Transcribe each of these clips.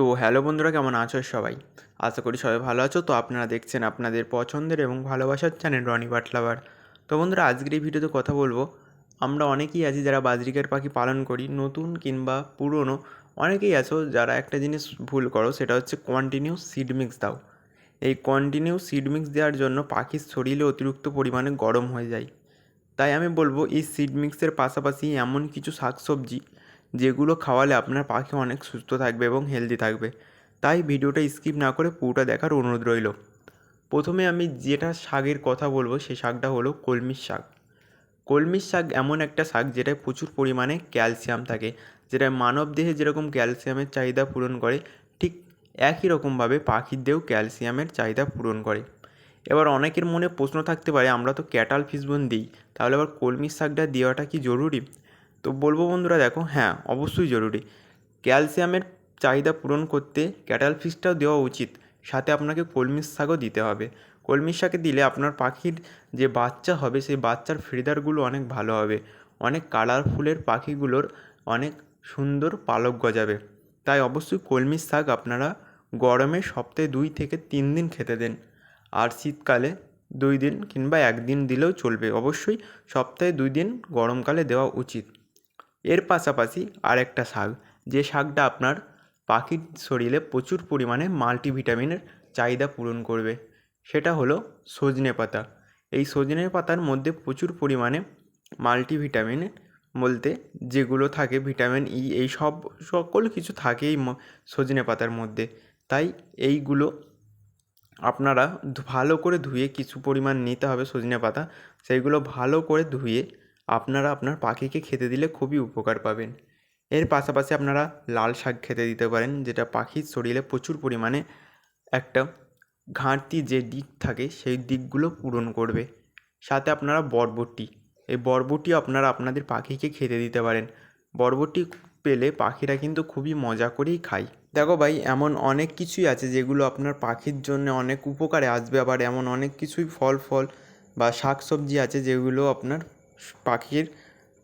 তো হ্যালো বন্ধুরা, কেমন আছো সবাই? আশা করি সবাই ভালো আছো। তো আপনারা দেখছেন আপনাদের পছন্দের এবং ভালোবাসার চ্যানেল রনি বাটলাবার তো বন্ধুরা, আজকের এই ভিডিওতে কথা বলব, আমরা অনেকেই আছি যারা বাজরিকার পাখি পালন করি, নতুন কিংবা পুরনো। অনেকেই আছো যারা একটা জিনিস ভুল করো, সেটা হচ্ছে কন্টিনিউ সিড মিক্স দাও। এই কন্টিনিউ সিড মিক্স দেওয়ার জন্য পাখির শরীরে অতিরিক্ত পরিমাণে গরম হয়ে যায়। তাই আমি বলব, এই সিড মিক্সের পাশাপাশি এমন কিছু শাকসবজি যেগুলো খাওয়ালে আপনার পাখি অনেক সুস্থ থাকবে এবং হেলদি থাকবে। তাই ভিডিওটা স্কিপ না করে পুরোটা দেখার অনুরোধ রইল। প্রথমে আমি যেটা শাকের কথা বলব সেই শাকটা হলো কলমির শাক। কলমির শাক এমন একটা শাক যেটায় প্রচুর পরিমাণে ক্যালসিয়াম থাকে যেটা মানব দেহে যেরকম ক্যালসিয়ামের চাহিদা পূরণ করে, ঠিক একই রকমভাবে পাখির দেহেও ক্যালসিয়ামের চাহিদা পূরণ করে। এবার অনেকের মনে প্রশ্ন থাকতে পারে, আমরা তো ক্যাটাল ফিসবোন দিই, তাহলে আবার কলমির শাকটা দেওয়াটা কি জরুরি? তো বলব বন্ধুরা দেখো হ্যাঁ অবশ্যই জরুরি। ক্যালসিয়ামের চাহিদা পূরণ করতে ক্যাটাল ফিশটাও দেওয়া উচিত। সাথে আপনাকে কলমির শাকও দিতে হবে। কলমির শাকে দিলে আপনার পাখির যে বাচ্চা হবে, সেই বাচ্চার ফিডারগুলো অনেক ভালো হবে। অনেক কালারফুলের পাখিগুলোর অনেক সুন্দর পালক গজাবে। তাই অবশ্যই কলমির শাক আপনারা গরমে সপ্তাহে দুই থেকে তিন দিন খেতে দেন। আর শীতকালে দুই দিন কিংবা একদিন দিলেও চলবে। অবশ্যই সপ্তাহে দুই দিন গরমকালে দেওয়া উচিত। এর পাশাপাশি আরেকটা শাক, যে শাকটা আপনার পাখির শরীরে প্রচুর পরিমাণে মাল্টিভিটামিনের চাহিদা পূরণ করবে, সেটা হলো সজনে পাতা। এই সজনে পাতার মধ্যে প্রচুর পরিমাণে মাল্টিভিটামিন বলতে যেগুলো থাকে, ভিটামিন ই, এই সব, সকল কিছু থাকেই সজনে পাতার মধ্যে। তাই এইগুলো আপনারা ভালো করে ধুয়ে কিছু পরিমাণ নিতে হবে সজনে পাতা, সেইগুলো ভালো করে ধুয়ে আপনারা আপনার পাখিকে খেতে দিলে খুবই উপকার পাবেন। এর পাশাপাশি আপনারা লাল শাক খেতে দিতে পারেন, যেটা পাখির শরীরে প্রচুর পরিমাণে একটা ঘাটতি যে দিক থাকে, সেই দিকগুলো পূরণ করবে। সাথে আপনারা বরবটি, এই বরবটি আপনারা আপনাদের পাখিকে খেতে দিতে পারেন। বরবটি পেলে পাখিরা কিন্তু খুবই মজা করেই খায়। দেখো ভাই, এমন অনেক কিছুই আছে যেগুলো আপনার পাখির জন্য অনেক উপকারে আসবে, আবার এমন অনেক কিছুই ফল ফল বা শাক সবজি আছে যেগুলো আপনার পাখির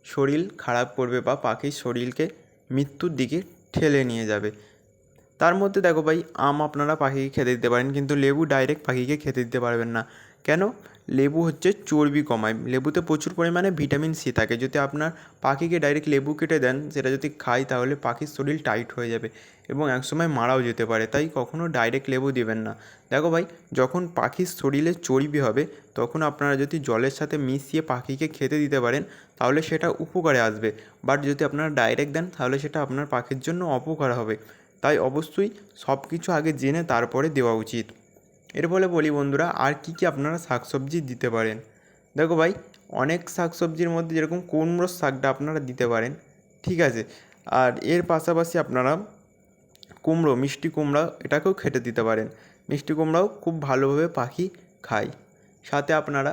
শরীর খারাপ করবে বা পাখির শরীরকে মৃত্যুর দিকে ঠেলে নিয়ে যাবে। তার মধ্যে দেখো ভাই, আম আপনারা পাখিকে খেতে দিতে পারেন, কিন্তু লেবু ডাইরেক্ট পাখিকে খেতে দিতে পারবেন না। কেন? লেবু হচ্ছে চর্বি কমায়। লেবুতে প্রচুর পরিমাণে ভিটামিন সি থাকে। যদি আপনার পাখিকে ডাইরেক্ট লেবু কেটে দেন, সেটা যদি খায়, তাহলে পাখির শরীর টাইট হয়ে যাবে এবং একসময় মারাও যেতে পারে। তাই কখনও ডাইরেক্ট লেবু দেবেন না। দেখো ভাই, যখন পাখির শরীরে চর্বি হবে, তখন আপনারা যদি জলের সাথে মিশিয়ে পাখিকে খেতে দিতে পারেন, তাহলে সেটা উপকারে আসবে। বাট যদি আপনারা ডাইরেক্ট দেন, তাহলে সেটা আপনার পাখির জন্য অপকার হবে। তাই অবশ্যই সব কিছু আগে জেনে তারপরে দেওয়া উচিত। এর ফলে বলি বন্ধুরা, আর কী কী আপনারা শাকসবজি দিতে পারেন? দেখো ভাই, অনেক শাকসবজির মধ্যে যেরকম কুমড়োর শাকটা আপনারা দিতে পারেন, ঠিক আছে? আর এর পাশাপাশি আপনারা কুমড়ো, মিষ্টি কুমড়া এটাকেও খেতে দিতে পারেন। মিষ্টি কুমড়াও খুব ভালোভাবে পাখি খায়। সাথে আপনারা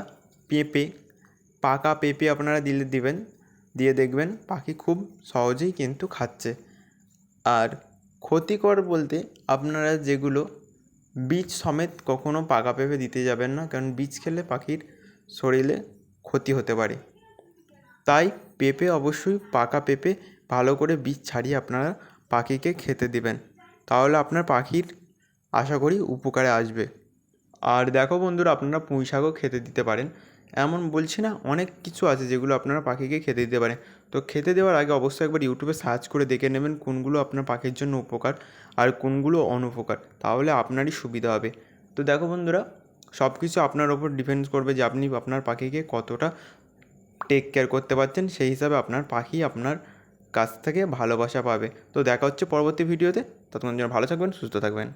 পেঁপে, পাকা পেঁপে আপনারা দিলে দিবেন, দিয়ে দেখবেন পাখি খুব সহজেই কিন্তু খাচ্ছে। আর ক্ষতিকর বলতে আপনারা যেগুলো বীজ সমেত কখনও পাকা পেঁপে দিতে যাবেন না, কারণ বীজ খেলে পাখির শরীরে ক্ষতি হতে পারে। তাই পেঁপে অবশ্যই পাকা পেঁপে ভালো করে বীজ ছাড়িয়ে আপনারা পাখিকে খেতে দেবেন। তাহলে আপনার পাখির আশা করি উপকারে আসবে। আর দেখো বন্ধুরা, আপনারা পুঁই শাকও খেতে দিতে পারেন। এমন বলছি না, অনেক কিছু আছে যেগুলো আপনারা পাখিকে খেতে দিতে পারেন। তো খেতে দেওয়ার আগে অবশ্যই একবার ইউটিউবে সার্চ করে দেখে নেবেন কোনগুলো আপনার পাখির জন্য উপকার আর কোনগুলো অনুপকার, তাহলে আপনারই সুবিধা হবে। তো দেখো বন্ধুরা সব কিছু আপনার ওপর ডিপেন্ড করবে যে আপনি আপনার পাখিকে কতটা টেক কেয়ার করতে পারছেন, সেই হিসাবে আপনার পাখি আপনার কাছ থেকে ভালোবাসা পাবে। তো দেখা হচ্ছে পরবর্তী ভিডিওতে ততক্ষণ যেন ভালো থাকবেন, সুস্থ থাকবেন।